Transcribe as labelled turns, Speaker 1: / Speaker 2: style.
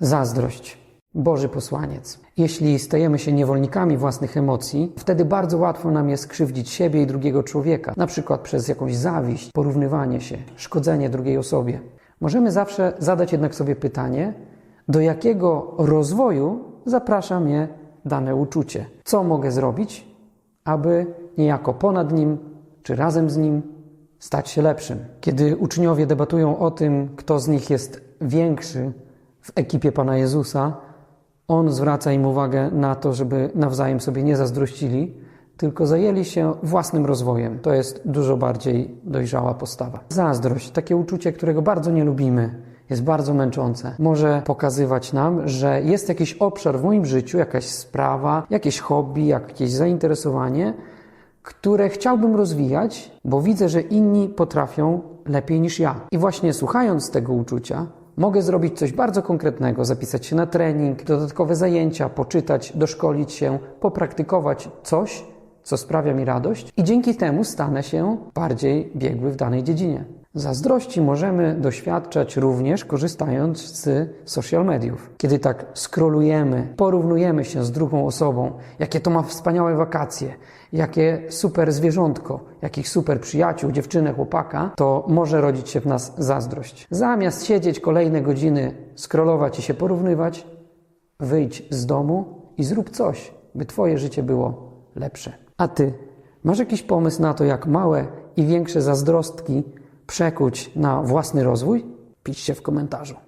Speaker 1: Zazdrość. Boży posłaniec. Jeśli stajemy się niewolnikami własnych emocji, wtedy bardzo łatwo nam jest krzywdzić siebie i drugiego człowieka, na przykład przez jakąś zawiść, porównywanie się, szkodzenie drugiej osobie. Możemy zawsze zadać jednak sobie pytanie, do jakiego rozwoju zaprasza mnie dane uczucie? Co mogę zrobić, aby niejako ponad nim czy razem z nim stać się lepszym? Kiedy uczniowie debatują o tym, kto z nich jest większy w ekipie Pana Jezusa, on zwraca im uwagę na to, żeby nawzajem sobie nie zazdrościli, tylko zajęli się własnym rozwojem. To jest dużo bardziej dojrzała postawa. Zazdrość, takie uczucie, którego bardzo nie lubimy, jest bardzo męczące. Może pokazywać nam, że jest jakiś obszar w moim życiu, jakaś sprawa, jakieś hobby, jakieś zainteresowanie, które chciałbym rozwijać, bo widzę, że inni potrafią lepiej niż ja. I właśnie słuchając tego uczucia, mogę zrobić coś bardzo konkretnego, zapisać się na trening, dodatkowe zajęcia, poczytać, doszkolić się, popraktykować coś, co sprawia mi radość, i dzięki temu stanę się bardziej biegły w danej dziedzinie. Zazdrości możemy doświadczać również korzystając z social mediów. Kiedy tak scrollujemy, porównujemy się z drugą osobą, jakie to ma wspaniałe wakacje, jakie super zwierzątko, jakich super przyjaciół, dziewczynę, chłopaka, to może rodzić się w nas zazdrość. Zamiast siedzieć kolejne godziny, scrollować i się porównywać, wyjdź z domu i zrób coś, by Twoje życie było lepsze. A Ty masz jakiś pomysł na to, jak małe i większe zazdrostki przekuć na własny rozwój? Piszcie w komentarzu.